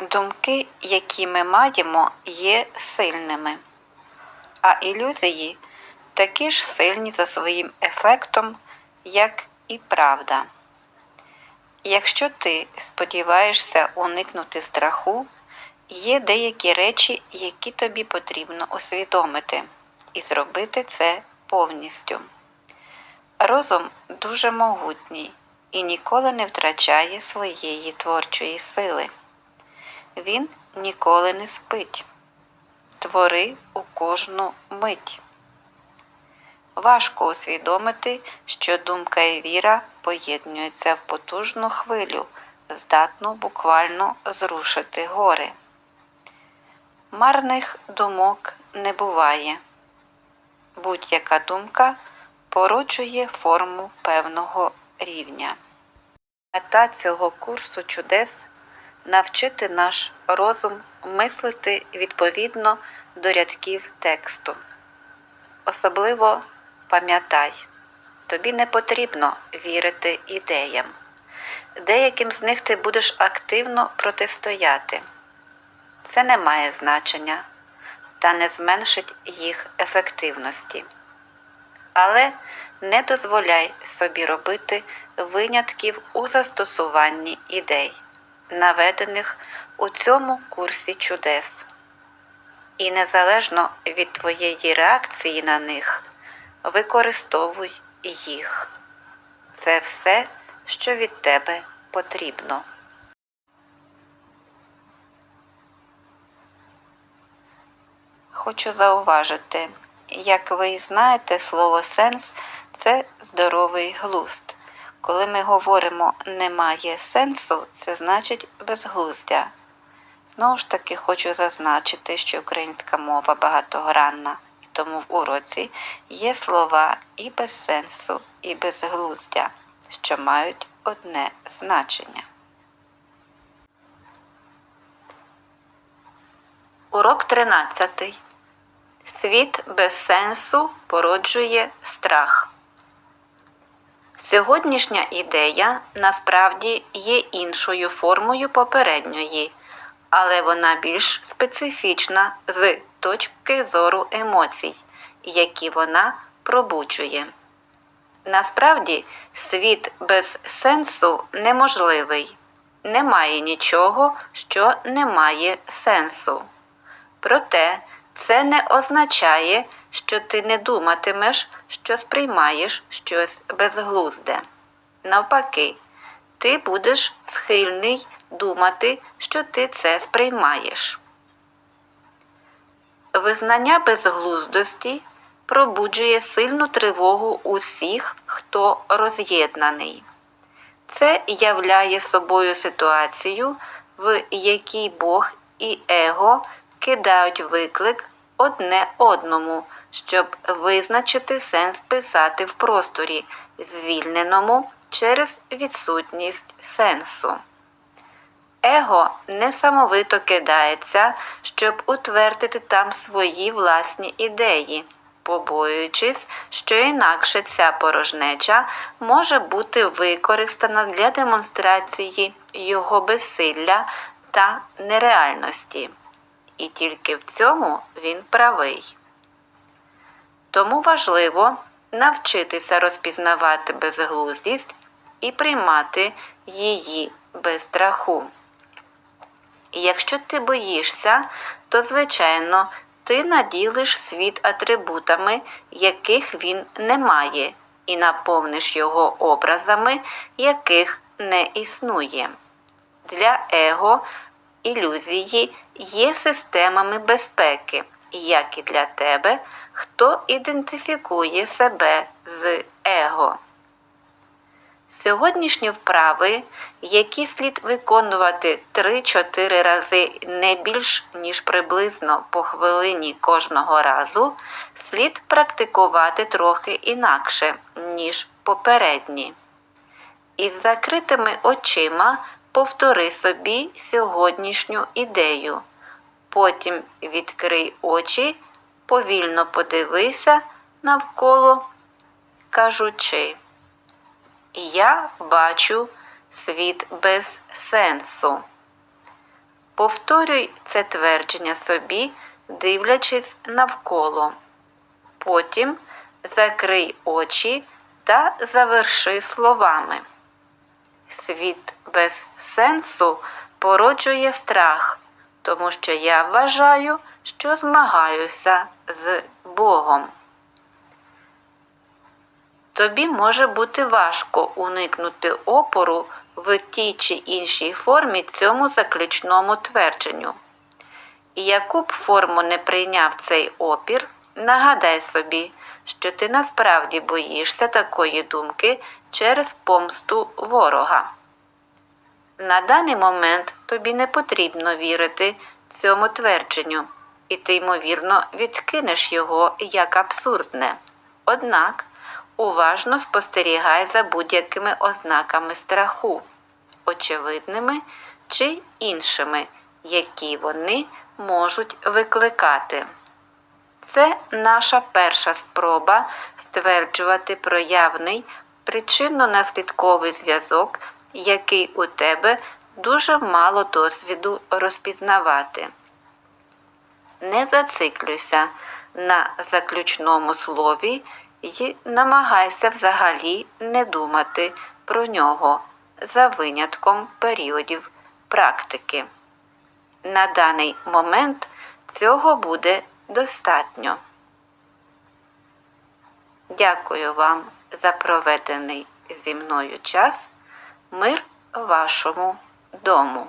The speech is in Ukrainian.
Думки, які ми маємо, є сильними, а ілюзії такі ж сильні за своїм ефектом, як і правда. Якщо ти сподіваєшся уникнути страху, є деякі речі, які тобі потрібно усвідомити, і зробити це повністю. Розум дуже могутній і ніколи не втрачає своєї творчої сили. Він ніколи не спить. Твори у кожну мить. Важко усвідомити, що думка і віра поєднуються в потужну хвилю, здатну буквально зрушити гори. Марних думок не буває. Будь-яка думка породжує форму певного рівня. Мета цього курсу чудес навчити наш розум мислити відповідно до рядків тексту. Особливо пам'ятай, тобі не потрібно вірити ідеям. Деяким з них ти будеш активно протистояти. Це не має значення та не зменшить їх ефективності. Але не дозволяй собі робити винятків у застосуванні ідей, наведених у цьому курсі чудес. І незалежно від твоєї реакції на них, використовуй їх. Це все, що від тебе потрібно. Хочу зауважити, як ви знаєте, слово сенс це здоровий глузд. Коли ми говоримо немає сенсу, це значить безглуздя. Знову ж таки хочу зазначити, що українська мова багатогранна, і тому в уроці є слова і без сенсу, і безглуздя, що мають одне значення. Урок 13. Світ без сенсу породжує страх. Сьогоднішня ідея насправді є іншою формою попередньої, але вона більш специфічна з точки зору емоцій, які вона пробуджує. Насправді, світ без сенсу неможливий. Немає нічого, що не має сенсу. Проте це не означає, що ти не думатимеш, що сприймаєш щось безглузде. Навпаки, ти будеш схильний думати, що ти це сприймаєш. Визнання безглуздості пробуджує сильну тривогу усіх, хто роз'єднаний. Це являє собою ситуацію, в якій Бог і Его кидають виклик одне одному, щоб визначити сенс писати в просторі, звільненому через відсутність сенсу. Его несамовито кидається, щоб утвердити там свої власні ідеї, побоюючись, що інакше ця порожнеча може бути використана для демонстрації його безсилля та нереальності. І тільки в цьому він правий. Тому важливо навчитися розпізнавати безглуздість і приймати її без страху. Якщо ти боїшся, то, звичайно, ти наділиш світ атрибутами, яких він не має, і наповниш його образами, яких не існує. Для его ілюзії є системами безпеки, як і для тебе, хто ідентифікує себе з его. Сьогоднішні вправи, які слід виконувати 3-4 рази не більш ніж приблизно по хвилині кожного разу, слід практикувати трохи інакше, ніж попередні. Із закритими очима повтори собі сьогоднішню ідею. Потім відкрий очі, повільно подивися навколо, кажучи. Я бачу світ без сенсу. Повторюй це твердження собі, дивлячись навколо. Потім закрий очі та заверши словами. Світ без сенсу породжує страх, тому що я вважаю, що змагаюся з Богом. Тобі може бути важко уникнути опору в тій чи іншій формі цьому заключному твердженню. І яку б форму не прийняв цей опір, нагадай собі, що ти насправді боїшся такої думки через помсту ворога. На даний момент тобі не потрібно вірити цьому твердженню, і ти, ймовірно, відкинеш його як абсурдне. Однак уважно спостерігай за будь-якими ознаками страху, очевидними чи іншими, які вони можуть викликати. Це наша перша спроба стверджувати проявний причинно-наслідковий зв'язок, який у тебе дуже мало досвіду розпізнавати. Не зациклюйся на заключному слові і намагайся взагалі не думати про нього за винятком періодів практики. На даний момент цього буде достатньо. Дякую вам за проведений зі мною час. Мир вашому дому.